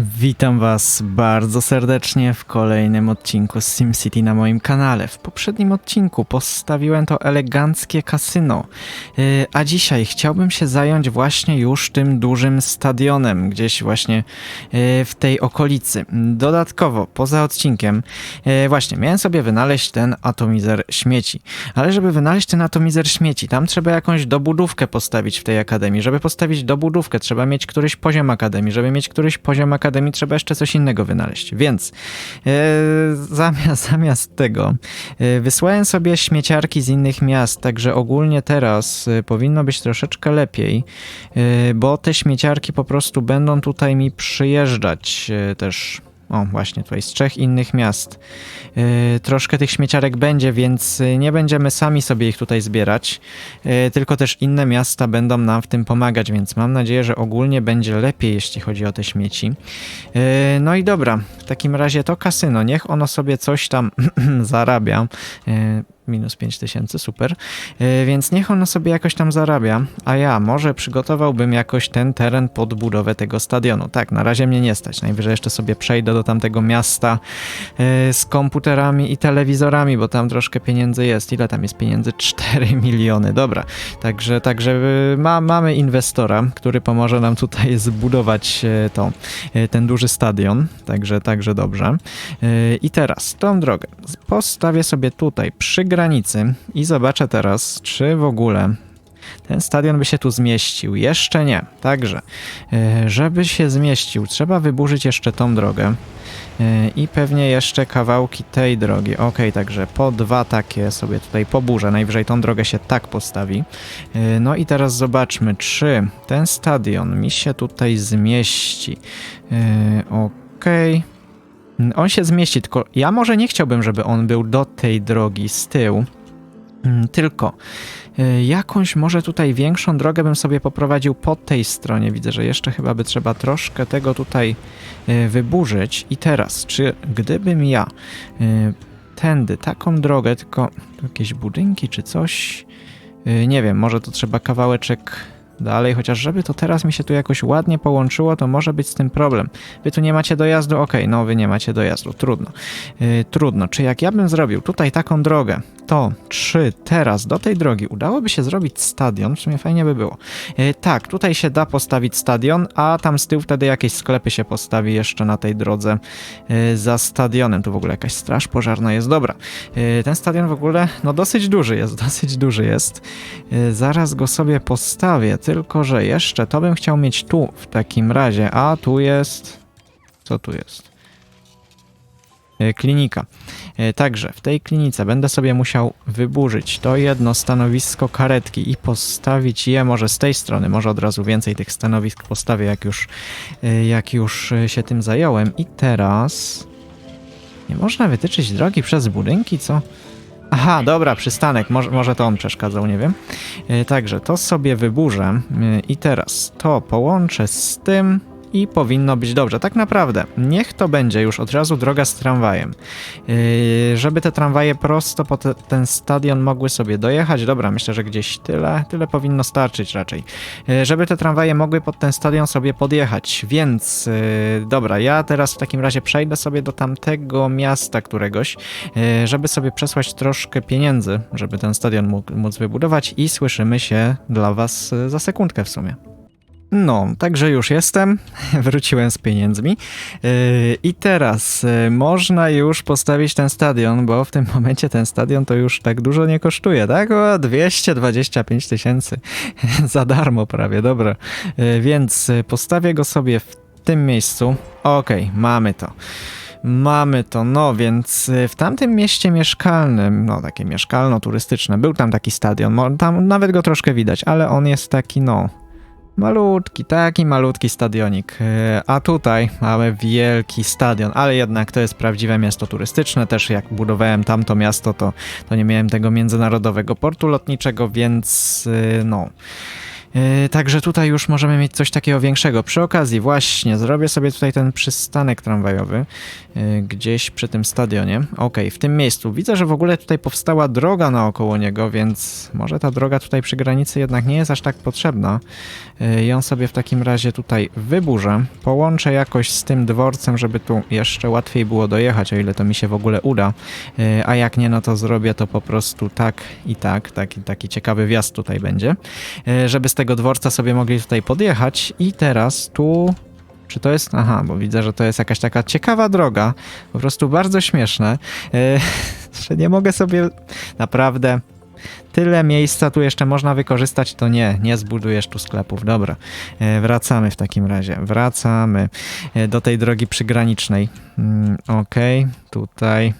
Witam Was bardzo serdecznie w kolejnym odcinku z SimCity na moim kanale. W poprzednim odcinku postawiłem to eleganckie kasyno, Yy, a dzisiaj chciałbym się zająć właśnie już tym dużym stadionem, gdzieś właśnie yy, w tej okolicy. Dodatkowo, poza odcinkiem, yy, właśnie miałem sobie wynaleźć ten atomizer śmieci, ale żeby wynaleźć ten atomizer śmieci, tam trzeba jakąś dobudówkę postawić w tej akademii. Żeby postawić dobudówkę, trzeba mieć któryś poziom akademii. Żeby mieć któryś poziom akademii, trzeba jeszcze coś innego wynaleźć. Więc e, zamiast, zamiast tego e, wysłałem sobie śmieciarki z innych miast, także ogólnie teraz e, powinno być troszeczkę lepiej, bo te śmieciarki po prostu będą tutaj mi przyjeżdżać też. O, właśnie tutaj z trzech innych miast. Yy, troszkę tych śmieciarek będzie, więc yy, nie będziemy sami sobie ich tutaj zbierać, yy, tylko też inne miasta będą nam w tym pomagać, więc mam nadzieję, że ogólnie będzie lepiej, jeśli chodzi o te śmieci. Yy, no i dobra, w takim razie to kasyno, niech ono sobie coś tam zarabia. Minus 5000, super. Yy, Więc niech ono sobie jakoś tam zarabia, a ja może przygotowałbym jakoś ten teren pod budowę tego stadionu. Tak, na razie mnie nie stać. Najwyżej jeszcze sobie przejdę do tamtego miasta yy, z komputerami i telewizorami, bo tam troszkę pieniędzy jest. Ile tam jest pieniędzy? 4 miliony. Dobra, także, także yy, ma, mamy inwestora, który pomoże nam tutaj zbudować to, ten duży stadion. Także, także dobrze. I teraz tą drogę postawię sobie tutaj przy granicy i zobaczę teraz, czy w ogóle ten stadion by się tu zmieścił. Jeszcze nie. Także, e, żeby się zmieścił, trzeba wyburzyć jeszcze tą drogę. E, I pewnie jeszcze kawałki tej drogi. Ok, także po dwa takie sobie tutaj poburzę. Najwyżej tą drogę się tak postawi. E, No i teraz zobaczmy, czy ten stadion mi się tutaj zmieści. Ok. On się zmieści, tylko ja może nie chciałbym, żeby on był do tej drogi z tyłu. Mm, Tylko y, jakąś może tutaj większą drogę bym sobie poprowadził po tej stronie. Widzę, że jeszcze chyba by trzeba troszkę tego tutaj y, wyburzyć. I teraz, czy gdybym ja y, tędy taką drogę, tylko jakieś budynki czy coś, nie wiem, może to trzeba kawałeczek dalej, chociaż żeby to teraz mi się tu jakoś ładnie połączyło, to może być z tym problem. Wy tu nie macie dojazdu? Okej, no wy nie macie dojazdu, trudno. Yy, trudno. Czy jak ja bym zrobił tutaj taką drogę, to czy teraz do tej drogi udałoby się zrobić stadion? W sumie fajnie by było. Yy, tak, tutaj się da postawić stadion, a tam z tyłu wtedy jakieś sklepy się postawi jeszcze na tej drodze yy, za stadionem. Tu w ogóle jakaś straż pożarna jest. Dobra, yy, ten stadion w ogóle, no dosyć duży jest, dosyć duży jest. Yy, zaraz go sobie postawię, tylko że jeszcze to bym chciał mieć tu w takim razie, a tu jest... Co tu jest? Yy, Klinika. Yy, Także w tej klinice będę sobie musiał wyburzyć to jedno stanowisko karetki i postawić je może z tej strony, może od razu więcej tych stanowisk postawię, jak już, yy, jak już się tym zająłem. I teraz... Nie można wytyczyć drogi przez budynki, co? Aha, dobra, przystanek, może, może to on przeszkadzał, nie wiem. E, Także to sobie wyburzę. E, i teraz to połączę z tym i powinno być dobrze. Tak naprawdę, niech to będzie już od razu droga z tramwajem. E, Żeby te tramwaje prosto po te, ten stadion mogły sobie dojechać. Dobra, myślę, że gdzieś tyle, tyle powinno starczyć raczej. E, Żeby te tramwaje mogły pod ten stadion sobie podjechać, więc e, dobra, ja teraz w takim razie przejdę sobie do tamtego miasta któregoś, e, żeby sobie przesłać troszkę pieniędzy, żeby ten stadion mógł, móc wybudować i słyszymy się dla was e, za sekundkę w sumie. No, także już jestem, wróciłem z pieniędzmi yy, i teraz yy, można już postawić ten stadion, bo w tym momencie ten stadion to już tak dużo nie kosztuje, tak? O 225 tysięcy za darmo prawie, dobra. Yy, więc yy, postawię go sobie w tym miejscu. Okej, mamy to. Mamy to, no więc y, w tamtym mieście mieszkalnym, no takie mieszkalno-turystyczne, był tam taki stadion, tam nawet go troszkę widać, ale on jest taki, no, malutki, taki malutki stadionik. Y, A tutaj mamy wielki stadion, ale jednak to jest prawdziwe miasto turystyczne. Też jak budowałem tamto miasto, to, to nie miałem tego międzynarodowego portu lotniczego, więc y, no. Yy, także tutaj już możemy mieć coś takiego większego. Przy okazji, właśnie, zrobię sobie tutaj ten przystanek tramwajowy yy, gdzieś przy tym stadionie. Okej, w tym miejscu. Widzę, że w ogóle tutaj powstała droga naokoło niego, więc może ta droga tutaj przy granicy jednak nie jest aż tak potrzebna. Yy, ją sobie w takim razie tutaj wyburzę. Połączę jakoś z tym dworcem, żeby tu jeszcze łatwiej było dojechać, o ile to mi się w ogóle uda. A jak nie, no to zrobię to po prostu tak i tak. Taki, taki ciekawy wjazd tutaj będzie. Żeby tego dworca sobie mogli tutaj podjechać. I teraz tu. Czy to jest. Aha, bo widzę, że to jest jakaś taka ciekawa droga. Po prostu bardzo śmieszne. Yy, że nie mogę sobie naprawdę. Tyle miejsca tu jeszcze można wykorzystać, to nie, nie zbudujesz tu sklepów. Dobra, e, wracamy w takim razie. Wracamy e, do tej drogi przygranicznej. Mm, Okej, tutaj.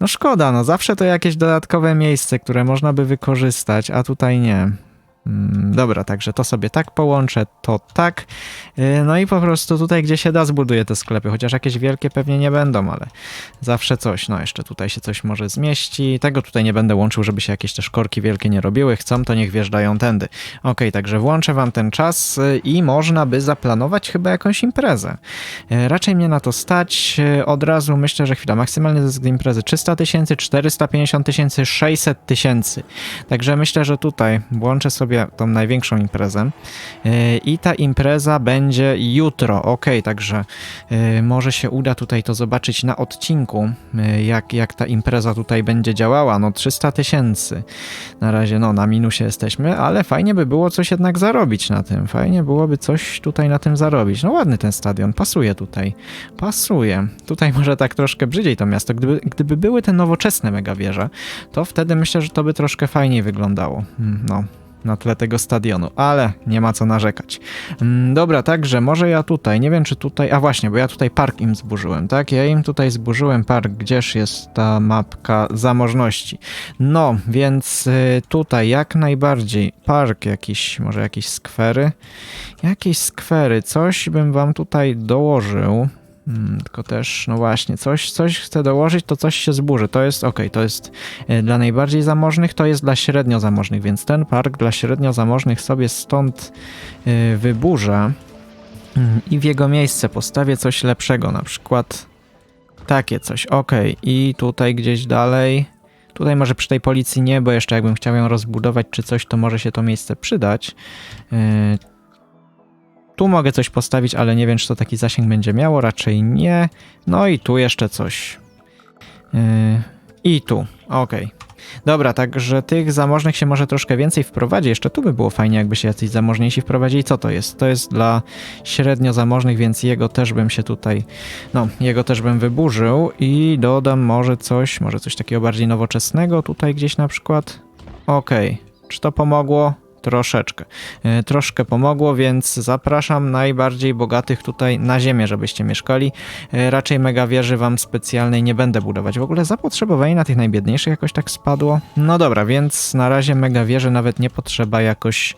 No szkoda, no zawsze to jakieś dodatkowe miejsce, które można by wykorzystać, a tutaj nie. Mm, Dobra, także to sobie tak połączę, to tak. Yy, No i po prostu tutaj, gdzie się da, zbuduję te sklepy, chociaż jakieś wielkie pewnie nie będą, ale zawsze coś. No jeszcze tutaj się coś może zmieści. Tego tutaj nie będę łączył, żeby się jakieś też korki wielkie nie robiły. Chcą, to niech wjeżdżają tędy. Okej, także włączę wam ten czas yy, i można by zaplanować chyba jakąś imprezę. Yy, Raczej mnie na to stać. Od razu myślę, że chwila, maksymalny zysk z imprezy 300 tysięcy, 450 tysięcy, 600 tysięcy. Także myślę, że tutaj włączę sobie tą największą imprezę. Yy, I ta impreza będzie jutro. Ok, także yy, może się uda tutaj to zobaczyć na odcinku, yy, jak, jak ta impreza tutaj będzie działała. No 300 tysięcy. Na razie no na minusie jesteśmy, ale fajnie by było coś jednak zarobić na tym. Fajnie byłoby coś tutaj na tym zarobić. No ładny ten stadion, pasuje tutaj. Pasuje. Tutaj może tak troszkę brzydziej to miasto. Gdyby, gdyby były te nowoczesne megawieże, to wtedy myślę, że to by troszkę fajniej wyglądało. Mm, No, na tle tego stadionu, ale nie ma co narzekać. Mm, Dobra, także może ja tutaj, nie wiem czy tutaj, a właśnie, bo ja tutaj park im zburzyłem, tak? Ja im tutaj zburzyłem park, gdzież jest ta mapka zamożności. No, więc y, tutaj jak najbardziej park jakiś, może jakieś skwery, jakieś skwery, coś bym wam tutaj dołożył. Hmm, tylko też, no właśnie, coś, coś chcę dołożyć, to coś się zburzy. To jest ok, to jest e, dla najbardziej zamożnych, to jest dla średnio zamożnych, więc ten park dla średnio zamożnych sobie stąd e, wyburzę Mm, i w jego miejsce postawię coś lepszego, na przykład takie coś. Ok, i tutaj gdzieś dalej. Tutaj może przy tej policji nie, bo jeszcze jakbym chciał ją rozbudować czy coś, to może się to miejsce przydać. E, tu mogę coś postawić, ale nie wiem, czy to taki zasięg będzie miało, raczej nie. No i tu jeszcze coś. Yy, I tu, okej. Dobra, także tych zamożnych się może troszkę więcej wprowadzi. Jeszcze tu by było fajnie, jakby się jacyś zamożniejsi wprowadzili. Co to jest? To jest dla średnio zamożnych, więc jego też bym się tutaj, no, jego też bym wyburzył i dodam może coś, może coś takiego bardziej nowoczesnego tutaj gdzieś na przykład. Okej, czy to pomogło? Troszeczkę. E, Troszkę pomogło, więc zapraszam najbardziej bogatych tutaj na ziemię, żebyście mieszkali. E, Raczej mega wieży wam specjalnej nie będę budować. W ogóle zapotrzebowanie na tych najbiedniejszych jakoś tak spadło. No dobra, więc na razie mega wieży nawet nie potrzeba jakoś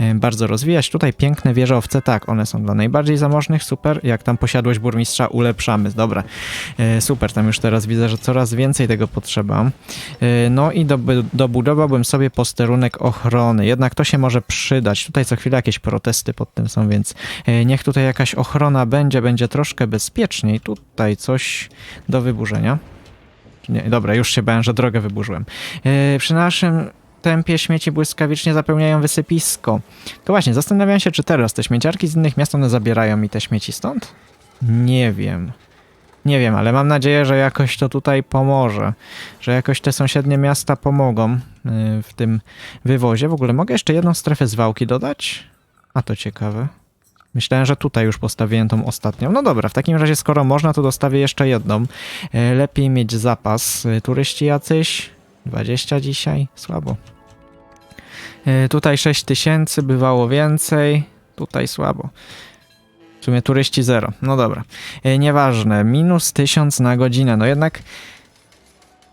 e, bardzo rozwijać. Tutaj piękne wieżowce, tak, one są dla najbardziej zamożnych, super. Jak tam posiadłość burmistrza ulepszamy, dobra. Super, tam już teraz widzę, że coraz więcej tego potrzeba. No i dobudowałbym sobie posterunek ochrony. Jednak to się może przydać. Tutaj co chwilę jakieś protesty pod tym są, więc e, niech tutaj jakaś ochrona będzie, będzie troszkę bezpieczniej. Tutaj coś do wyburzenia. Nie, dobra, już się bałem, że drogę wyburzyłem. E, Przy naszym tempie śmieci błyskawicznie zapełniają wysypisko. To właśnie, zastanawiam się, czy teraz te śmieciarki z innych miast one zabierają mi te śmieci stąd? Nie wiem. Nie wiem, ale mam nadzieję, że jakoś to tutaj pomoże. Że jakoś te sąsiednie miasta pomogą y, w tym wywozie. W ogóle mogę jeszcze jedną strefę zwałki dodać? A to ciekawe. Myślałem, że tutaj już postawiłem tą ostatnią. No dobra, w takim razie skoro można, to dostawię jeszcze jedną. Y, Lepiej mieć zapas. Y, Turyści jacyś? 20 dzisiaj? Słabo. Tutaj 6 tysięcy, bywało więcej. Tutaj słabo. W sumie turyści zero. No dobra. E, Nieważne. Minus 1000 na godzinę. No jednak.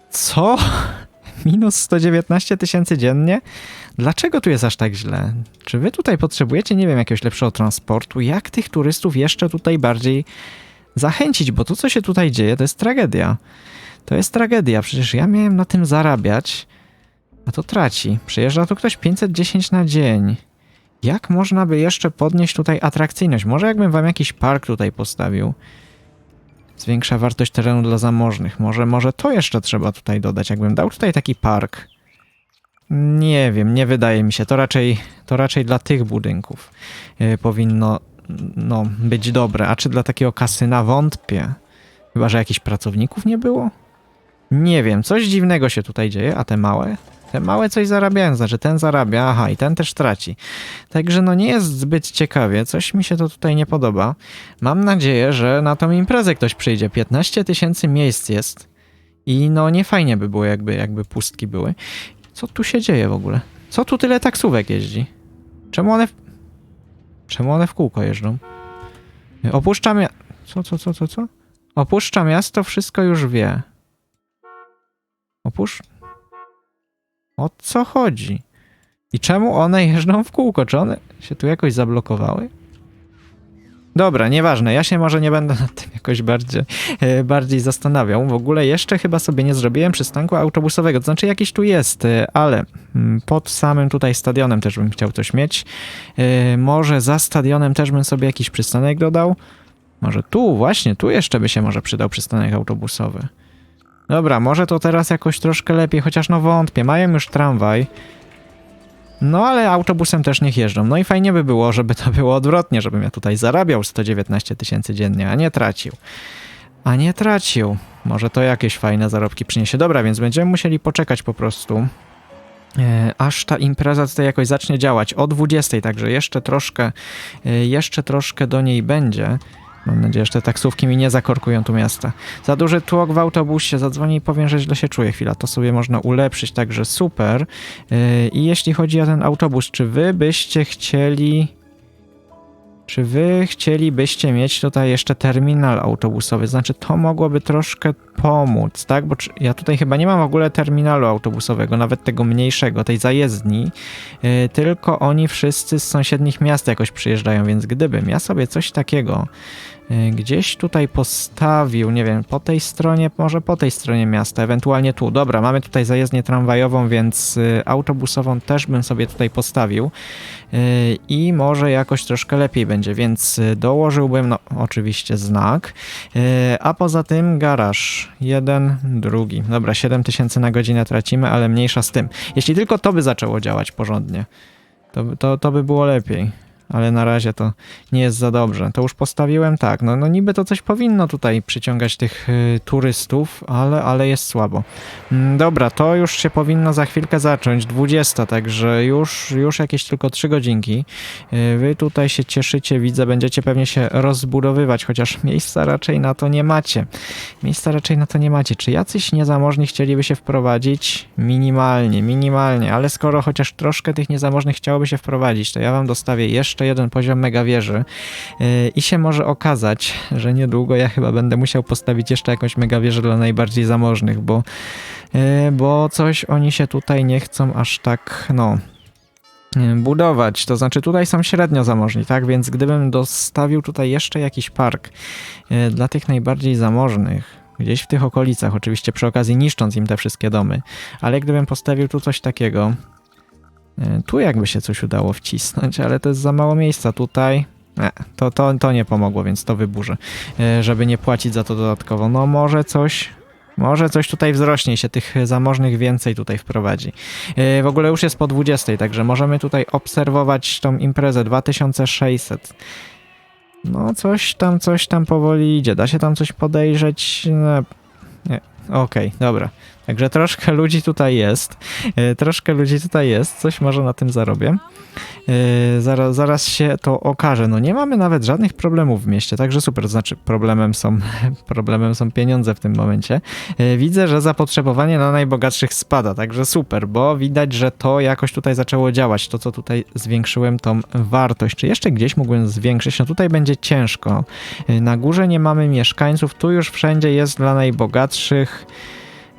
Co? Minus 119 tysięcy dziennie? Dlaczego tu jest aż tak źle? Czy wy tutaj potrzebujecie, nie wiem, jakiegoś lepszego transportu? Jak tych turystów jeszcze tutaj bardziej zachęcić? Bo to, co się tutaj dzieje, to jest tragedia. To jest tragedia. Przecież ja miałem na tym zarabiać, a to traci. Przyjeżdża tu ktoś 510 na dzień. Jak można by jeszcze podnieść tutaj atrakcyjność? Może jakbym wam jakiś park tutaj postawił? Zwiększa wartość terenu dla zamożnych. Może, może to jeszcze trzeba tutaj dodać. Jakbym dał tutaj taki park. Nie wiem, nie wydaje mi się. To raczej, to raczej dla tych budynków yy, powinno no, być dobre. A czy dla takiego kasyna wątpię? Chyba, że jakichś pracowników nie było? Nie wiem, coś dziwnego się tutaj dzieje, a te małe? Te małe coś zarabiają, znaczy ten zarabia, aha, i ten też traci. Także no nie jest zbyt ciekawie, coś mi się to tutaj nie podoba. Mam nadzieję, że na tą imprezę ktoś przyjdzie. 15 tysięcy miejsc jest i no nie fajnie by było, jakby, jakby pustki były. Co tu się dzieje w ogóle? Co tu tyle taksówek jeździ? Czemu one w... Czemu one w kółko jeżdżą? Opuszcza mia... Co, co, co, co, co? Opuszcza miasto, wszystko już wie. Opuszcz... O co chodzi? I czemu one jeżdżą w kółko? Czy one się tu jakoś zablokowały? Dobra, nieważne, ja się może nie będę nad tym jakoś bardziej, e, bardziej zastanawiał. W ogóle jeszcze chyba sobie nie zrobiłem przystanku autobusowego, to znaczy jakiś tu jest, e, ale mm, pod samym tutaj stadionem też bym chciał coś mieć. E, Może za stadionem też bym sobie jakiś przystanek dodał. Może tu, właśnie, tu jeszcze by się może przydał przystanek autobusowy. Dobra, może to teraz jakoś troszkę lepiej, chociaż no wątpię, mają już tramwaj. No ale autobusem też niech jeżdżą. No i fajnie by było, żeby to było odwrotnie, żebym ja tutaj zarabiał 119 tysięcy dziennie, a nie tracił. A nie tracił. Może to jakieś fajne zarobki przyniesie. Dobra, więc będziemy musieli poczekać po prostu. E, aż ta impreza tutaj jakoś zacznie działać o 20, także jeszcze troszkę, e, jeszcze troszkę do niej będzie. Mam nadzieję, że te taksówki mi nie zakorkują tu miasta. Za duży tłok w autobusie, zadzwonię i powiem, że źle się czuję. Chwila, to sobie można ulepszyć, także super. Yy, I jeśli chodzi o ten autobus, czy wy byście chcieli... Czy wy chcielibyście mieć tutaj jeszcze terminal autobusowy? Znaczy, to mogłoby troszkę pomóc, tak? Bo ja tutaj chyba nie mam w ogóle terminalu autobusowego, nawet tego mniejszego, tej zajezdni, yy, tylko oni wszyscy z sąsiednich miast jakoś przyjeżdżają, więc gdybym ja sobie coś takiego gdzieś tutaj postawił, nie wiem, po tej stronie, może po tej stronie miasta, ewentualnie tu. Dobra, mamy tutaj zajezdnię tramwajową, więc yy, autobusową też bym sobie tutaj postawił yy, i może jakoś troszkę lepiej będzie, więc dołożyłbym, no oczywiście znak, a poza tym garaż, jeden, drugi. Dobra, 7000 na godzinę tracimy, ale mniejsza z tym. Jeśli tylko to by zaczęło działać porządnie, to, to, to by było lepiej. Ale na razie to nie jest za dobrze. To już postawiłem tak. No, no niby to coś powinno tutaj przyciągać tych y, turystów, ale, ale jest słabo. Mm, dobra, to już się powinno za chwilkę zacząć. 20, także już, już jakieś tylko 3 godzinki. Y, wy tutaj się cieszycie, widzę, będziecie pewnie się rozbudowywać, chociaż miejsca raczej na to nie macie. Miejsca raczej na to nie macie. Czy jacyś niezamożni chcieliby się wprowadzić? Minimalnie, minimalnie, ale skoro chociaż troszkę tych niezamożnych chciałoby się wprowadzić, to ja wam dostawię jeszcze jeden poziom mega wieży yy, i się może okazać, że niedługo ja chyba będę musiał postawić jeszcze jakąś mega wieżę dla najbardziej zamożnych, bo, yy, bo coś oni się tutaj nie chcą aż tak, no, yy, budować. To znaczy tutaj są średnio zamożni, tak? Więc gdybym dostawił tutaj jeszcze jakiś park dla tych najbardziej zamożnych, gdzieś w tych okolicach, oczywiście przy okazji niszcząc im te wszystkie domy, ale gdybym postawił tu coś takiego, tu jakby się coś udało wcisnąć, ale to jest za mało miejsca tutaj. Nie, to, to, to nie pomogło, więc to wyburzę, e, żeby nie płacić za to dodatkowo. No może coś, może coś tutaj wzrośnie się tych zamożnych więcej tutaj wprowadzi. E, W ogóle już jest po 20, także możemy tutaj obserwować tą imprezę 2600. No coś tam, coś tam powoli idzie. Da się tam coś podejrzeć? No, nie. Okej, dobra. Także troszkę ludzi tutaj jest. E, Troszkę ludzi tutaj jest. Coś może na tym zarobię. E, Zaraz, zaraz się to okaże. No nie mamy nawet żadnych problemów w mieście, także super. Znaczy problemem są, problemem są pieniądze w tym momencie. E, Widzę, że zapotrzebowanie na najbogatszych spada, także super, bo widać, że to jakoś tutaj zaczęło działać. To, co tutaj zwiększyłem tą wartość. Czy jeszcze gdzieś mógłbym zwiększyć? No tutaj będzie ciężko. Na górze nie mamy mieszkańców, tu już wszędzie jest dla najbogatszych.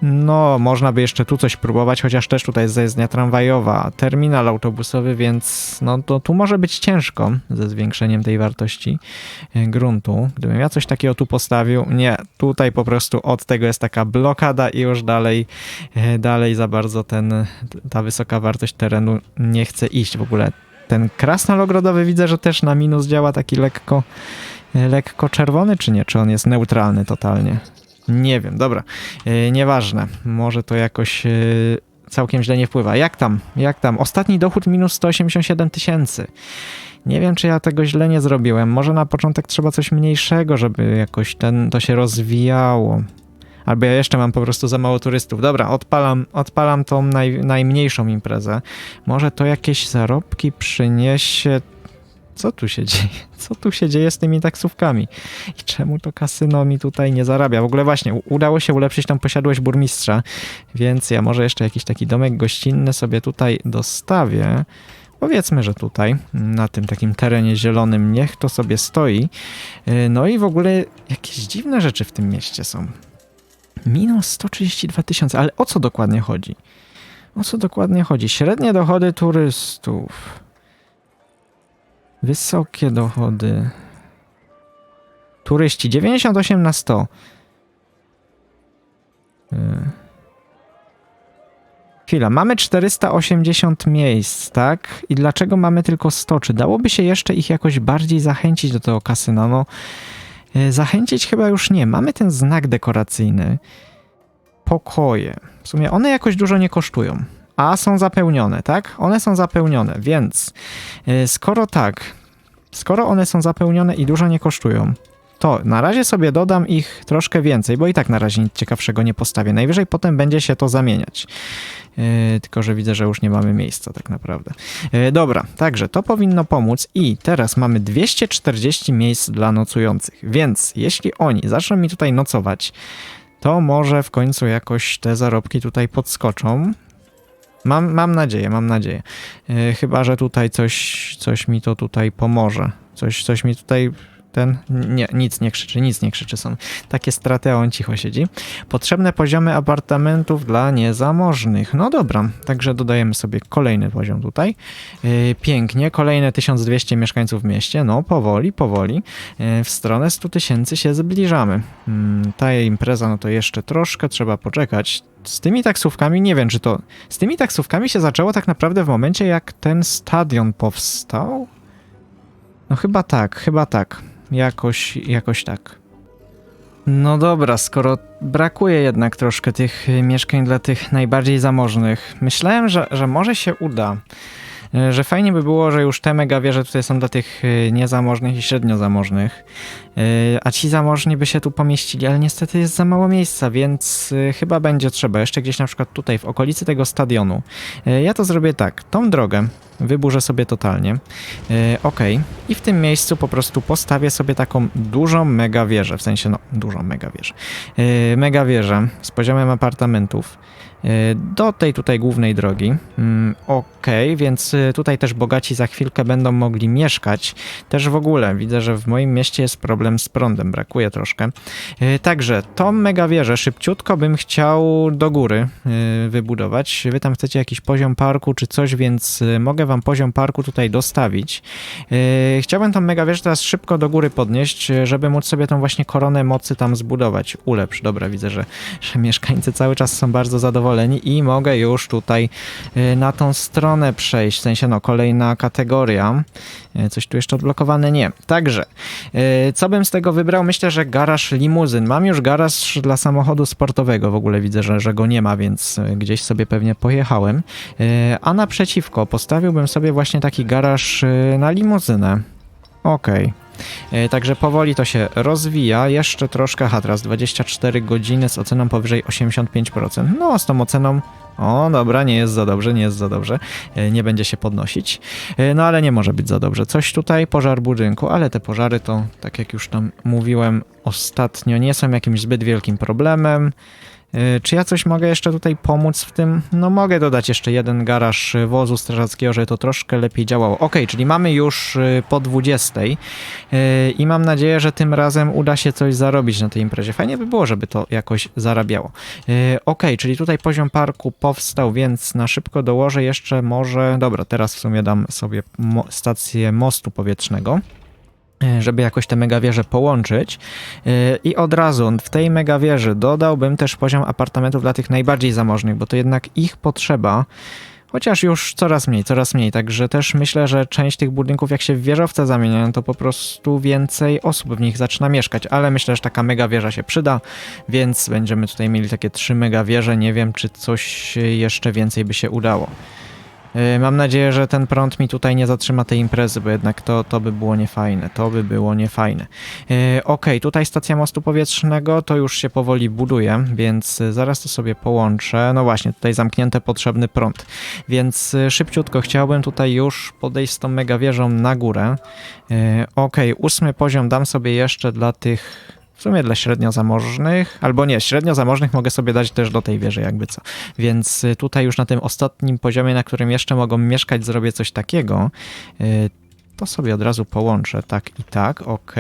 No, można by jeszcze tu coś próbować, chociaż też tutaj jest zajezdnia tramwajowa, terminal autobusowy, więc no to tu może być ciężko ze zwiększeniem tej wartości e, gruntu. Gdybym ja coś takiego tu postawił, nie, tutaj po prostu od tego jest taka blokada i już dalej, e, dalej za bardzo ten, ta wysoka wartość terenu nie chce iść w ogóle. ten krasnalogrodowy widzę, że też na minus działa taki lekko, e, lekko czerwony, czy nie? Czy on jest neutralny totalnie? Nie wiem, dobra. E, nieważne. Może to jakoś e, całkiem źle nie wpływa. Jak tam? Jak tam? Ostatni dochód minus 187 tysięcy. Nie wiem, czy ja tego źle nie zrobiłem. Może na początek trzeba coś mniejszego, żeby jakoś ten, to się rozwijało. Albo ja jeszcze mam po prostu za mało turystów. Dobra, odpalam, odpalam tą naj, najmniejszą imprezę. Może to jakieś zarobki przyniesie. Co tu się dzieje? Co tu się dzieje z tymi taksówkami? I czemu to kasyno mi tutaj nie zarabia? W ogóle właśnie, udało się ulepszyć tą posiadłość burmistrza, więc ja może jeszcze jakiś taki domek gościnny sobie tutaj dostawię. Powiedzmy, że tutaj, na tym takim terenie zielonym, niech to sobie stoi. Yy, No i w ogóle jakieś dziwne rzeczy w tym mieście są. Minus 132 tysiące, ale o co dokładnie chodzi? O co dokładnie chodzi? Średnie dochody turystów. Wysokie dochody. Turyści 98 na 100. Yy. Chwila, mamy 480 miejsc, tak? I dlaczego mamy tylko 100? Czy dałoby się jeszcze ich jakoś bardziej zachęcić do tego kasyna? No, yy, zachęcić chyba już nie. Mamy ten znak dekoracyjny. Pokoje. W sumie one jakoś dużo nie kosztują. A są zapełnione, tak? One są zapełnione, więc yy, skoro tak, skoro one są zapełnione i dużo nie kosztują, to na razie sobie dodam ich troszkę więcej, bo i tak na razie nic ciekawszego nie postawię. Najwyżej potem będzie się to zamieniać. Yy, tylko, że widzę, że już nie mamy miejsca tak naprawdę. Yy, dobra, także to powinno pomóc i teraz mamy 240 miejsc dla nocujących, więc jeśli oni zaczną mi tutaj nocować, to może w końcu jakoś te zarobki tutaj podskoczą. Mam, mam nadzieję, mam nadzieję. Yy, chyba, że tutaj coś, coś mi to tutaj pomoże. Coś, coś mi tutaj ten. Nie, nic nie krzyczy, nic nie krzyczy. Są takie straty, a on cicho siedzi. Potrzebne poziomy apartamentów dla niezamożnych. No dobra, także dodajemy sobie kolejny poziom tutaj. Yy, pięknie, kolejne 1200 mieszkańców w mieście. No, powoli, powoli. Yy, w stronę 100 tysięcy się zbliżamy. Yy, ta impreza, no to jeszcze troszkę trzeba poczekać. Z tymi taksówkami, nie wiem, czy to. Z tymi taksówkami się zaczęło tak naprawdę w momencie, jak ten stadion powstał. No chyba tak, chyba tak. Jakoś, jakoś tak. No dobra, skoro brakuje jednak troszkę tych mieszkań dla tych najbardziej zamożnych, myślałem, że, że może się uda. Y, Że fajnie by było, że już te mega wieże tutaj są dla tych y, niezamożnych i średnio zamożnych, y, a ci zamożni by się tu pomieścili, ale niestety jest za mało miejsca, więc chyba będzie trzeba jeszcze gdzieś na przykład tutaj w okolicy tego stadionu. Ja to zrobię tak, tą drogę wyburzę sobie totalnie. Ok, i w tym miejscu po prostu postawię sobie taką dużą mega wieżę, w sensie no, dużą mega wieżę. Mega wieżę z poziomem apartamentów do tej tutaj głównej drogi. Yy, ok, więc yy, tutaj też bogaci za chwilkę będą mogli mieszkać. Też w ogóle widzę, że w moim mieście jest problem z prądem, brakuje troszkę. Yy, także tą mega wieżę szybciutko bym chciał do góry yy, wybudować. Wy tam chcecie jakiś poziom parku czy coś, więc yy, mogę wam poziom parku tutaj dostawić. Chciałbym tą mega wieżę teraz szybko do góry podnieść, żeby móc sobie tą właśnie koronę mocy tam zbudować. Ulepsz, dobra, widzę, że, że mieszkańcy cały czas są bardzo zadowoleni i mogę już tutaj yy, na tą stronę przejść, w sensie no kolejna kategoria. Yy, Coś tu jeszcze odblokowane? Nie. Także, yy, co bym z tego wybrał? Myślę, że garaż limuzyn. Mam już garaż dla samochodu sportowego, w ogóle widzę, że, że go nie ma, więc gdzieś sobie pewnie pojechałem. A naprzeciwko postawiłbym sobie właśnie taki garaż na limuzynę. Okej. Yy, Także powoli to się rozwija. Jeszcze troszkę, aha, teraz 24 godziny z oceną powyżej 85%. No, z tą oceną o, dobra, nie jest za dobrze, nie jest za dobrze. Yy, Nie będzie się podnosić. Yy, No, ale nie może być za dobrze. Coś tutaj, pożar budynku, ale te pożary to, tak jak już tam mówiłem ostatnio, nie są jakimś zbyt wielkim problemem. Yy, Czy ja coś mogę jeszcze tutaj pomóc w tym? No mogę dodać jeszcze jeden garaż y, wozu strażackiego, żeby to troszkę lepiej działało. Ok, czyli mamy już y, po 20 yy, i mam nadzieję, że tym razem uda się coś zarobić na tej imprezie. Fajnie by było, żeby to jakoś zarabiało. Ok, czyli tutaj poziom parku powstał, więc na szybko dołożę jeszcze może... Dobra, teraz w sumie dam sobie mo- stację mostu powietrznego żeby jakoś te megawieże połączyć. Yy, I od razu w tej megawieży dodałbym też poziom apartamentów dla tych najbardziej zamożnych, bo to jednak ich potrzeba. Chociaż już coraz mniej, coraz mniej, także też myślę, że część tych budynków jak się w wieżowce zamieniają, to po prostu więcej osób w nich zaczyna mieszkać, ale myślę, że taka mega wieża się przyda, więc będziemy tutaj mieli takie trzy mega wieże, nie wiem czy coś jeszcze więcej by się udało. Yy, Mam nadzieję, że ten prąd mi tutaj nie zatrzyma tej imprezy, bo jednak to, to by było niefajne. To by było niefajne. Yy, Okej, tutaj stacja mostu powietrznego to już się powoli buduje, więc yy, zaraz to sobie połączę. No właśnie, tutaj zamknięte potrzebny prąd. Więc szybciutko chciałbym tutaj już podejść z tą mega wieżą na górę. Okej, ósmy poziom dam sobie jeszcze dla tych. W sumie dla średnio zamożnych, albo nie, średnio zamożnych mogę sobie dać też do tej wieży, jakby co. Więc y, tutaj już na tym ostatnim poziomie, na którym jeszcze mogą mieszkać, zrobię coś takiego. To sobie od razu połączę, tak i tak, ok.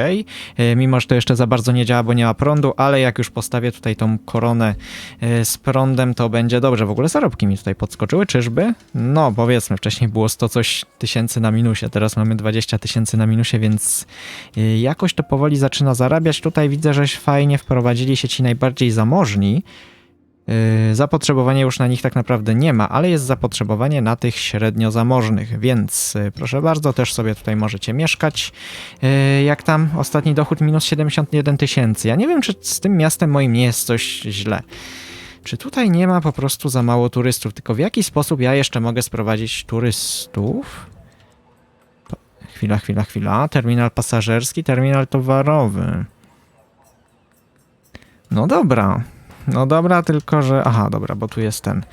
Mimo, że to jeszcze za bardzo nie działa, bo nie ma prądu, ale jak już postawię tutaj tą koronę y, z prądem, to będzie dobrze. W ogóle zarobki mi tutaj podskoczyły, czyżby? No, powiedzmy, wcześniej było 100 coś tysięcy na minusie, teraz mamy 20 tysięcy na minusie, więc y, jakoś to powoli zaczyna zarabiać. Tutaj widzę, że fajnie wprowadzili się ci najbardziej zamożni. Yy, Zapotrzebowania już na nich tak naprawdę nie ma, ale jest zapotrzebowanie na tych średnio zamożnych, więc yy, proszę bardzo, też sobie tutaj możecie mieszkać. Yy, Jak tam ostatni dochód minus 71 tysięcy. Ja nie wiem, czy z tym miastem moim nie jest coś źle. Czy tutaj nie ma po prostu za mało turystów? Tylko w jaki sposób ja jeszcze mogę sprowadzić turystów? Chwila, chwila, chwila. Terminal pasażerski, terminal towarowy. No dobra. No dobra, tylko że. Aha, dobra, bo tu jest ten.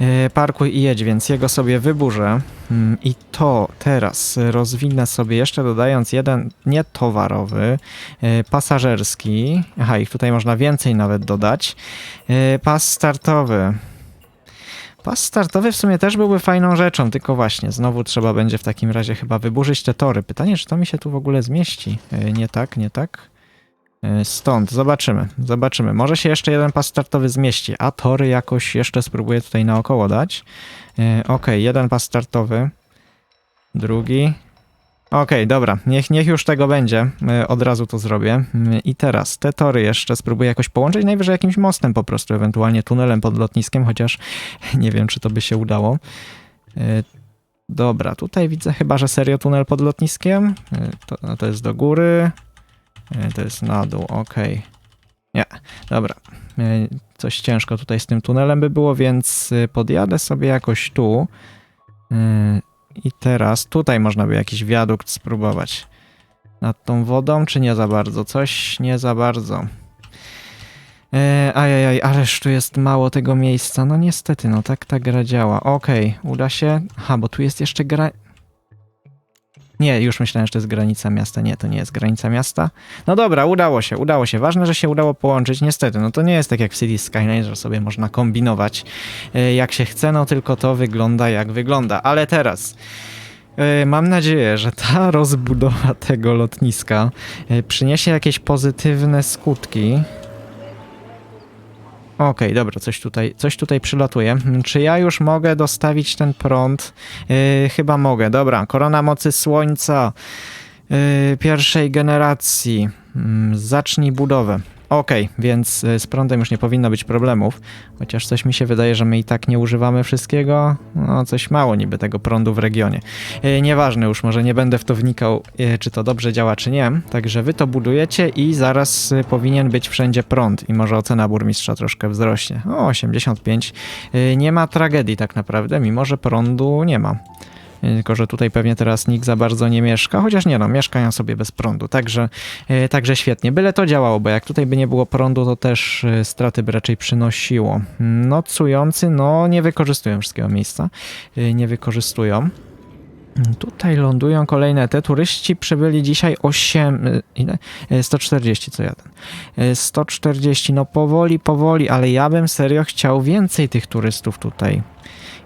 Yy, parkuj i jedź, więc jego sobie wyburzę. Mm, I to teraz rozwinę sobie jeszcze dodając jeden nie towarowy, yy, pasażerski. Aha, ich tutaj można więcej nawet dodać. Yy, pas startowy. Pas startowy w sumie też byłby fajną rzeczą, tylko właśnie, znowu trzeba będzie w takim razie chyba wyburzyć te tory. Pytanie, czy to mi się tu w ogóle zmieści? Nie tak, nie tak. Yy, Stąd, zobaczymy, zobaczymy. Może się jeszcze jeden pas startowy zmieści, a tory jakoś jeszcze spróbuję tutaj naokoło dać. Yy, Okej, jeden pas startowy, drugi. Okej, dobra, niech, niech już tego będzie, Yy, od razu to zrobię. I teraz te tory jeszcze spróbuję jakoś połączyć, najwyżej jakimś mostem po prostu, ewentualnie tunelem pod lotniskiem, chociaż nie wiem, czy to by się udało. Dobra, tutaj widzę chyba, że serio tunel pod lotniskiem. To, to jest do góry. E, To jest na dół, okej. Nie, dobra. E, Coś ciężko tutaj z tym tunelem by było, więc e, podjadę sobie jakoś tu. I teraz tutaj można by jakiś wiadukt spróbować. Nad tą wodą, czy nie za bardzo? Coś nie za bardzo. E, Ajajaj, ależ tu jest mało tego miejsca. No niestety, no tak ta gra działa. Okej, uda się. Aha, bo tu jest jeszcze gra... Nie, już myślałem, że to jest granica miasta. Nie, to nie jest granica miasta. No dobra, udało się, udało się. Ważne, że się udało połączyć. Niestety, no to nie jest tak jak w City Skyline, że sobie można kombinować e, jak się chce, no tylko to wygląda jak wygląda. Ale teraz... e, Mam nadzieję, że ta rozbudowa tego lotniska e, przyniesie jakieś pozytywne skutki. Okej, dobra, coś tutaj, coś tutaj przylatuje. Czy ja już mogę dostawić ten prąd? Yy, chyba mogę. Dobra, korona mocy słońca yy, pierwszej generacji. Mm, zacznij budowę. Okej, więc y, z prądem już nie powinno być problemów. Chociaż coś mi się wydaje, że my i tak nie używamy wszystkiego. No, coś mało niby tego prądu w regionie. Yy, nieważne już, może nie będę w to wnikał, yy, czy to dobrze działa, czy nie. Także wy to budujecie i zaraz y, powinien być wszędzie prąd i może ocena burmistrza troszkę wzrośnie. O, 85. Yy, nie ma tragedii tak naprawdę, mimo że prądu nie ma. Tylko, że tutaj pewnie teraz nikt za bardzo nie mieszka, chociaż nie no, mieszkają sobie bez prądu, także, yy, także świetnie. Byle to działało, bo jak tutaj by nie było prądu, to też yy, straty by raczej przynosiło. Nocujący, no nie wykorzystują wszystkiego miejsca, yy, nie wykorzystują. Tutaj lądują kolejne te. Turyści przybyli dzisiaj 8. y, Ile? Y, 140 co jeden. Y, 140. No powoli, powoli, ale ja bym serio chciał więcej tych turystów tutaj.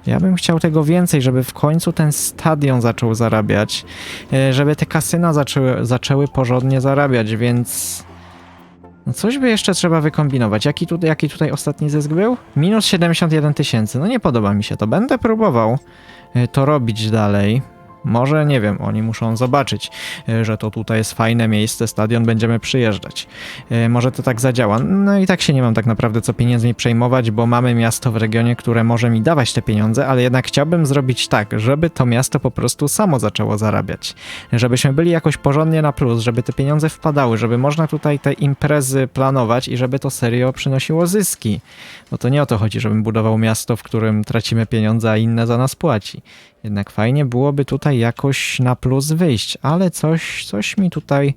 Ja bym chciał tego więcej, żeby w końcu ten stadion zaczął zarabiać, y, żeby te kasyna zaczęły, zaczęły porządnie zarabiać, więc. No coś by jeszcze trzeba wykombinować. Jaki, tu, jaki tutaj ostatni zysk był? Minus 71 tysięcy. No nie podoba mi się to. Będę próbował y, to robić dalej. Może, nie wiem, oni muszą zobaczyć, e, że to tutaj jest fajne miejsce, stadion, będziemy przyjeżdżać. E, Może to tak zadziała. No i tak się nie mam tak naprawdę co pieniędzmi przejmować, bo mamy miasto w regionie, które może mi dawać te pieniądze, ale jednak chciałbym zrobić tak, żeby to miasto po prostu samo zaczęło zarabiać. Żebyśmy byli jakoś porządnie na plus, żeby te pieniądze wpadały, żeby można tutaj te imprezy planować i żeby to serio przynosiło zyski. Bo to nie o to chodzi, żebym budował miasto, w którym tracimy pieniądze, a inne za nas płaci. Jednak fajnie byłoby tutaj jakoś na plus wyjść, ale coś, coś mi tutaj.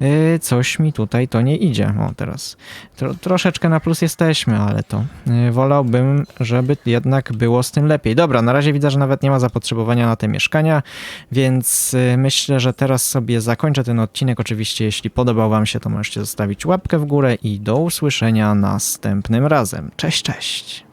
Yy, coś mi tutaj to nie idzie. O, teraz tro, troszeczkę na plus jesteśmy, ale to yy, wolałbym, żeby jednak było z tym lepiej. Dobra, na razie widzę, że nawet nie ma zapotrzebowania na te mieszkania, więc yy, myślę, że teraz sobie zakończę ten odcinek. Oczywiście, jeśli podobał Wam się, to możecie zostawić łapkę w górę i do usłyszenia następnym razem. Cześć, cześć.